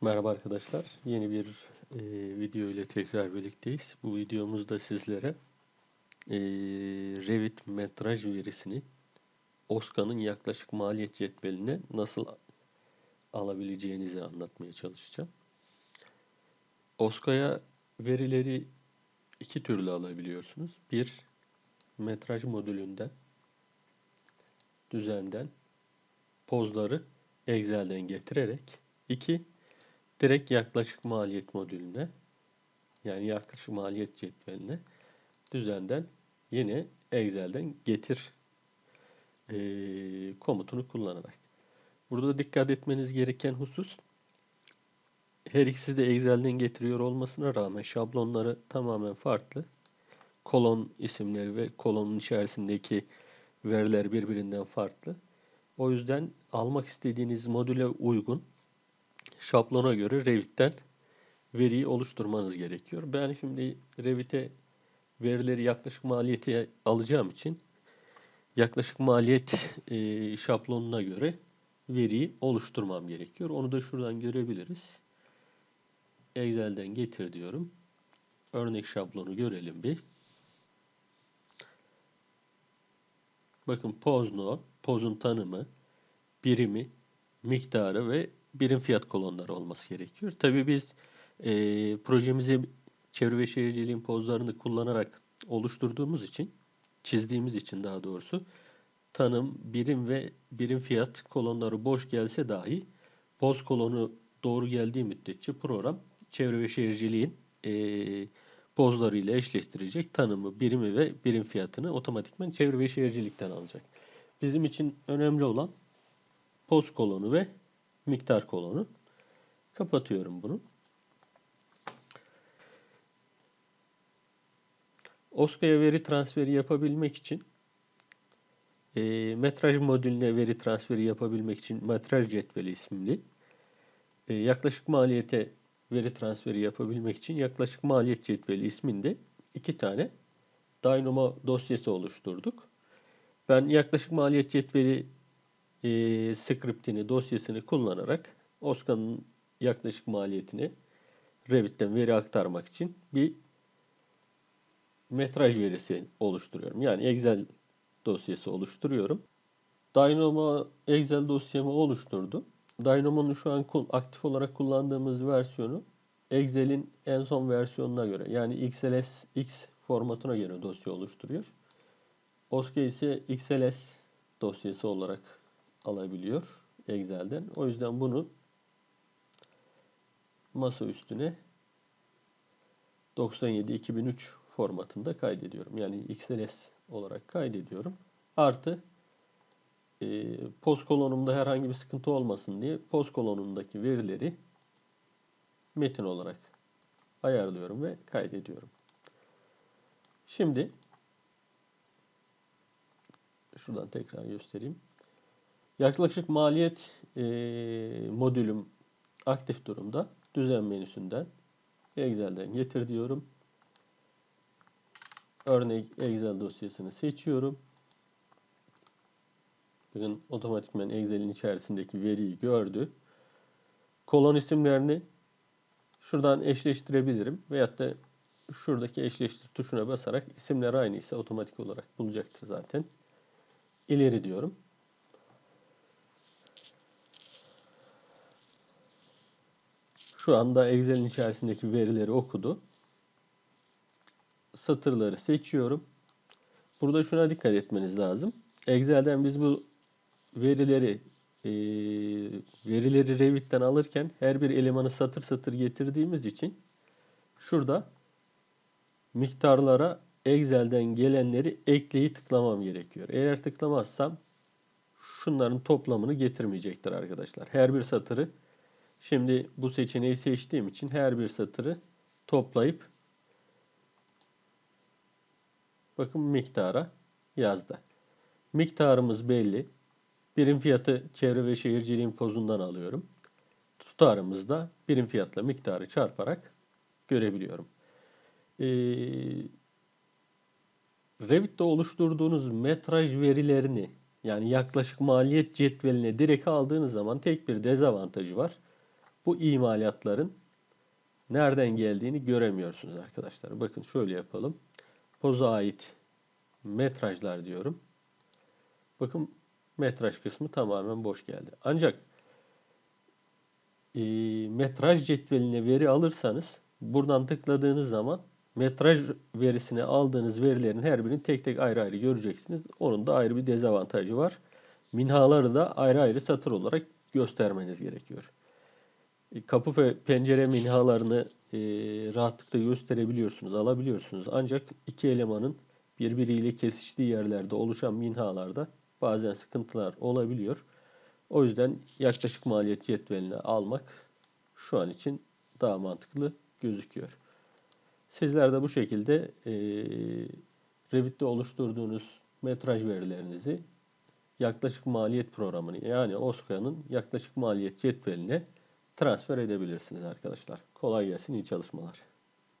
Merhaba arkadaşlar. Yeni bir e, video ile tekrar birlikteyiz. Bu videomuzda sizlere e, Revit metraj verisini OSKA'nın yaklaşık maliyet cetveline nasıl alabileceğinizi anlatmaya çalışacağım. OSKA'ya verileri iki türlü alabiliyorsunuz. Bir, metraj modülünden, düzenden, pozları Excel'den getirerek. iki direkt yaklaşık maliyet modülüne yani yaklaşık maliyet cetveline düzenden yine Excel'den getir e, komutunu kullanarak. Burada dikkat etmeniz gereken husus her ikisi de Excel'den getiriyor olmasına rağmen şablonları tamamen farklı. Kolon isimleri ve kolonun içerisindeki veriler birbirinden farklı. O yüzden almak istediğiniz modüle uygun şablona göre Revit'ten veriyi oluşturmanız gerekiyor. Ben şimdi Revit'e verileri yaklaşık maliyeti alacağım için yaklaşık maliyet e, şablonuna göre veriyi oluşturmam gerekiyor. Onu da şuradan görebiliriz. Excel'den getir diyorum. Örnek şablonu görelim bir. Bakın pozno, pozun tanımı, birimi, miktarı ve birim fiyat kolonları olması gerekiyor. Tabii biz e, projemizi çevre ve şehirciliğin pozlarını kullanarak oluşturduğumuz için, çizdiğimiz için daha doğrusu tanım, birim ve birim fiyat kolonları boş gelse dahi poz kolonu doğru geldiği müddetçe program çevre ve şehirciliğin e, pozlarıyla eşleştirecek tanımı, birimi ve birim fiyatını otomatikman çevre ve şehircilikten alacak. Bizim için önemli olan poz kolonu ve miktar kolonu. Kapatıyorum bunu. OSKA'ya veri transferi yapabilmek için e, metraj modülüne veri transferi yapabilmek için metraj cetveli isimli e, yaklaşık maliyete veri transferi yapabilmek için yaklaşık maliyet cetveli isminde iki tane Dynamo dosyası oluşturduk. Ben yaklaşık maliyet cetveli e, scriptini, dosyasını kullanarak OSCA'nın yaklaşık maliyetini Revit'ten veri aktarmak için bir metraj verisi oluşturuyorum. Yani Excel dosyası oluşturuyorum. Dynamo Excel dosyamı oluşturdu. Dynamo'nun şu an aktif olarak kullandığımız versiyonu Excel'in en son versiyonuna göre yani XLS X formatına göre dosya oluşturuyor. OSCA ise XLS dosyası olarak alabiliyor Excel'den. O yüzden bunu masa üstüne 97-2003 formatında kaydediyorum. Yani XLS olarak kaydediyorum. Artı e, post kolonumda herhangi bir sıkıntı olmasın diye post kolonumdaki verileri metin olarak ayarlıyorum ve kaydediyorum. Şimdi şuradan tekrar göstereyim. Yaklaşık maliyet e, modülüm aktif durumda. Düzen menüsünden Excel'den getir diyorum. Örnek Excel dosyasını seçiyorum. Bakın otomatikman Excel'in içerisindeki veriyi gördü. Kolon isimlerini şuradan eşleştirebilirim. Veyahut da şuradaki eşleştir tuşuna basarak isimler aynıysa otomatik olarak bulacaktır zaten. İleri diyorum. Şu anda Excel'in içerisindeki verileri okudu. Satırları seçiyorum. Burada şuna dikkat etmeniz lazım. Excel'den biz bu verileri e, verileri Revit'ten alırken her bir elemanı satır satır getirdiğimiz için şurada miktarlara Excel'den gelenleri ekleyi tıklamam gerekiyor. Eğer tıklamazsam şunların toplamını getirmeyecektir arkadaşlar. Her bir satırı Şimdi bu seçeneği seçtiğim için her bir satırı toplayıp bakın miktara yazdı. Miktarımız belli. Birim fiyatı çevre ve şehirciliğin pozundan alıyorum. Tutarımız da birim fiyatla miktarı çarparak görebiliyorum. Ee, Revit'te oluşturduğunuz metraj verilerini yani yaklaşık maliyet cetveline direkt aldığınız zaman tek bir dezavantajı var. Bu imalatların nereden geldiğini göremiyorsunuz arkadaşlar. Bakın şöyle yapalım. Poza ait metrajlar diyorum. Bakın metraj kısmı tamamen boş geldi. Ancak e, metraj cetveline veri alırsanız buradan tıkladığınız zaman metraj verisine aldığınız verilerin her birini tek tek ayrı ayrı göreceksiniz. Onun da ayrı bir dezavantajı var. Minhaları da ayrı ayrı satır olarak göstermeniz gerekiyor. E, kapı ve pencere minhalarını e, rahatlıkla gösterebiliyorsunuz, alabiliyorsunuz. Ancak iki elemanın birbiriyle kesiştiği yerlerde oluşan minhalarda bazen sıkıntılar olabiliyor. O yüzden yaklaşık maliyet cetvelini almak şu an için daha mantıklı gözüküyor. Sizler de bu şekilde e, Revit'te oluşturduğunuz metraj verilerinizi yaklaşık maliyet programını yani OSKA'nın yaklaşık maliyet cetveline transfer edebilirsiniz arkadaşlar. Kolay gelsin, iyi çalışmalar.